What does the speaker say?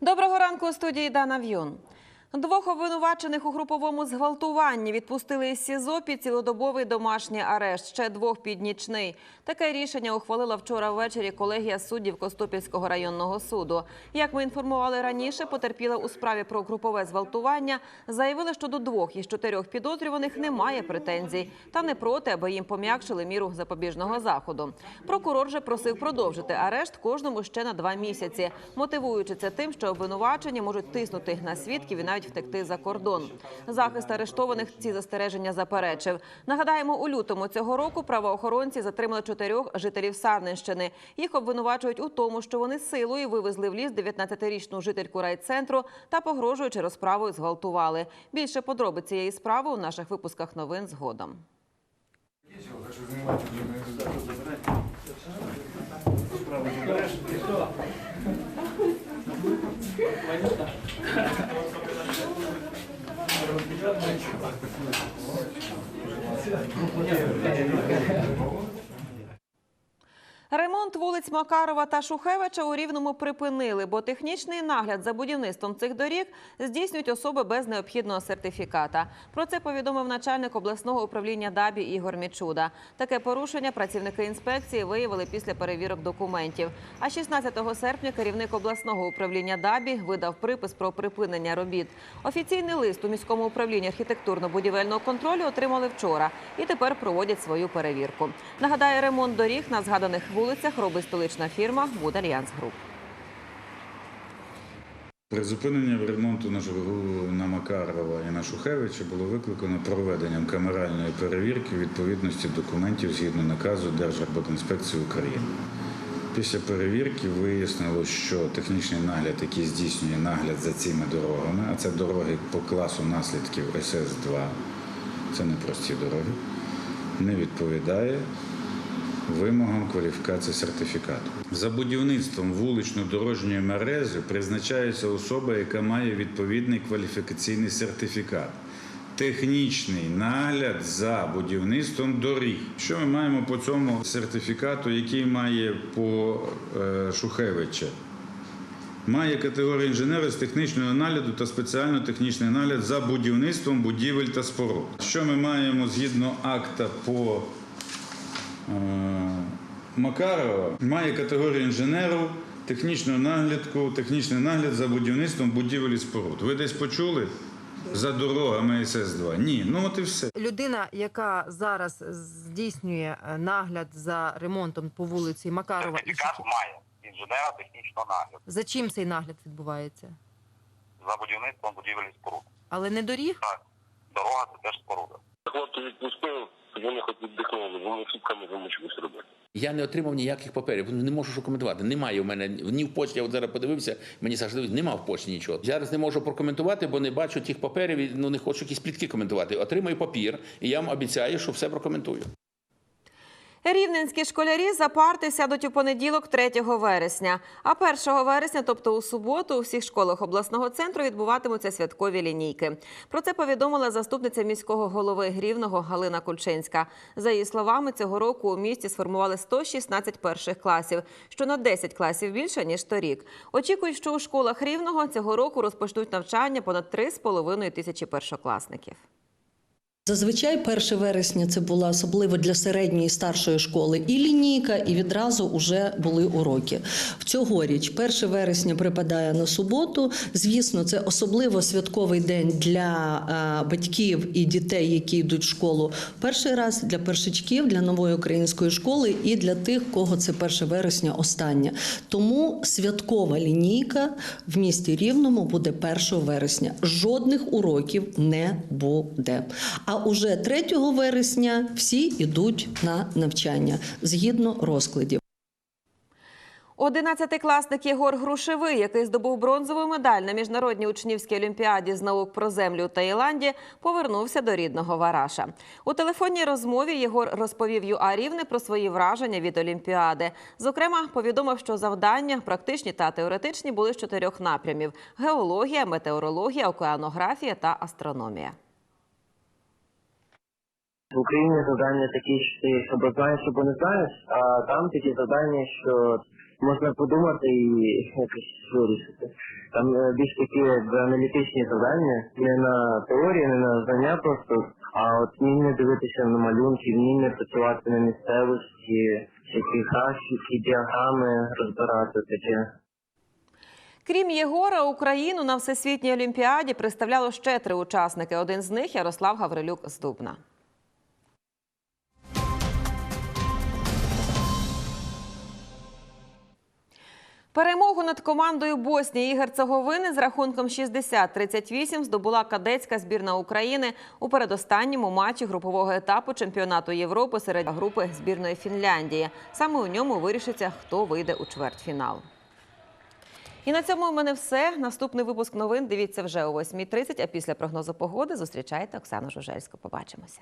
Доброго ранку у студії Дана В'юн. Двох обвинувачених у груповому зґвалтуванні відпустили із СІЗО під цілодобовий домашній арешт, ще двох під нічний. Таке рішення ухвалила вчора ввечері колегія суддів Костопільського районного суду. Як ми інформували раніше, потерпіла у справі про групове зґвалтування заявили, що до двох із чотирьох підозрюваних немає претензій та не проти, аби їм пом'якшили міру запобіжного заходу. Прокурор же просив продовжити арешт кожному ще на два місяці, мотивуючи це тим, що обвинувачені можуть тиснути на свідків і навіть втекти за кордон. Захист арештованих ці застереження заперечив. Нагадаємо, у лютому цього року правоохоронці затримали чотирьох жителів Сарненщини. Їх обвинувачують у тому, що вони силою вивезли в ліс 19-річну жительку райцентру та погрожуючи розправою зґвалтували. Більше подробиць цієї справи у наших випусках новин згодом. Merci. Ремонт вулиць Макарова та Шухевича у Рівному припинили, бо технічний нагляд за будівництвом цих доріг здійснюють особи без необхідного сертифіката. Про це повідомив начальник обласного управління ДАБІ Ігор Мічуда. Таке порушення працівники інспекції виявили після перевірок документів. А 16 серпня керівник обласного управління ДАБІ видав припис про припинення робіт. Офіційний лист у міському управлінні архітектурно-будівельного контролю отримали вчора і тепер проводять свою перевірку. Нагадаю, ремонт доріг на згаданих вулицях робить столична фірма «Буд Альянс Груп». Призупинення ремонту на Жигу- на Макарова і на Шухевича було викликано проведенням камеральної перевірки відповідності документів згідно наказу Держарбудінспекції України. Після перевірки вияснилось, що технічний нагляд, який здійснює нагляд за цими дорогами, а це дороги по класу наслідків СС-2, це не прості дороги, не відповідає вимогам кваліфікації сертифікату. За будівництвом вулично-дорожньої мережі призначається особа, яка має відповідний кваліфікаційний сертифікат. Технічний нагляд за будівництвом доріг. Що ми маємо по цьому сертифікату, який має по е, Шухевича? Має категорію інженера з технічного нагляду та спеціально-технічний нагляд за будівництвом будівель та споруд. Що ми маємо згідно акта по Макарова має категорію інженеру, технічного наглядку, технічний нагляд за будівництвом будівель і споруд. Ви десь почули за дорогами СС-2? Ні, ну от і все. Людина, яка зараз здійснює е, нагляд за ремонтом по вулиці Макарова, Сертифікат має інженера технічного нагляду за чим цей нагляд відбувається? за будівництвом будівель і споруд. Але не доріг? Так, дорога це теж споруда. Хлопці відпустив, вони хоч віддихнули, вони сутками замучилися робити. Я не отримав ніяких паперів. Не можу що коментувати. Немає в мене ні в почті. Я от зараз подивився. Мені завжди немає нема в почті нічого. Я Зараз не можу прокоментувати, бо не бачу тих паперів. і, Ну не хочу якісь плітки коментувати. Отримаю папір, і я вам обіцяю, що все прокоментую. Рівненські школярі за парти сядуть у понеділок 3 вересня. А 1 вересня, тобто у суботу, у всіх школах обласного центру відбуватимуться святкові лінійки. Про це повідомила заступниця міського голови Рівного Галина Кульчинська. За її словами, цього року у місті сформували 116 перших класів, що на 10 класів більше ніж торік. Очікують, що у школах Рівного цього року розпочнуть навчання понад 3,5 тисячі першокласників. Зазвичай 1 вересня це була особливо для середньої і старшої школи і лінійка, і відразу вже були уроки. В цьогоріч 1 вересня припадає на суботу. Звісно, це особливо святковий день для е, батьків і дітей, які йдуть в школу перший раз, для першачків, для нової української школи і для тих, кого це 1 вересня остання. Тому святкова лінійка в місті Рівному буде 1 вересня. Жодних уроків не буде. А уже 3 вересня всі йдуть на навчання згідно розкладів. Одинадцятикласник Єгор Грушевий, який здобув бронзову медаль на міжнародній учнівській олімпіаді з наук про землю у Таїланді, повернувся до рідного Вараша. У телефонній розмові Єгор розповів ЮА Рівне про свої враження від олімпіади. Зокрема, повідомив, що завдання, практичні та теоретичні, були з чотирьох напрямів: геологія, метеорологія, океанографія та астрономія. В Україні завдання такі, що ти або знаєш, або не знаєш, а там такі завдання, що можна подумати і якось вирішити. Там е, більш такі аналітичні завдання, не на теорії, не на знання просто, а от вміння дивитися на малюнки, вміння працювати на місцевості, всякі графіки, діаграми розбирати таке. Крім Єгора, Україну на всесвітній олімпіаді представляло ще три учасники. Один з них Ярослав Гаврилюк з Дубна. Перемогу над командою Боснії і Герцеговини з рахунком 60-38 здобула кадетська збірна України у передостанньому матчі групового етапу чемпіонату Європи серед групи збірної Фінляндії. Саме у ньому вирішиться, хто вийде у чвертьфінал. І на цьому у мене все. Наступний випуск новин дивіться вже о 8.30, а після прогнозу погоди зустрічайте Оксану Жужельську. Побачимося.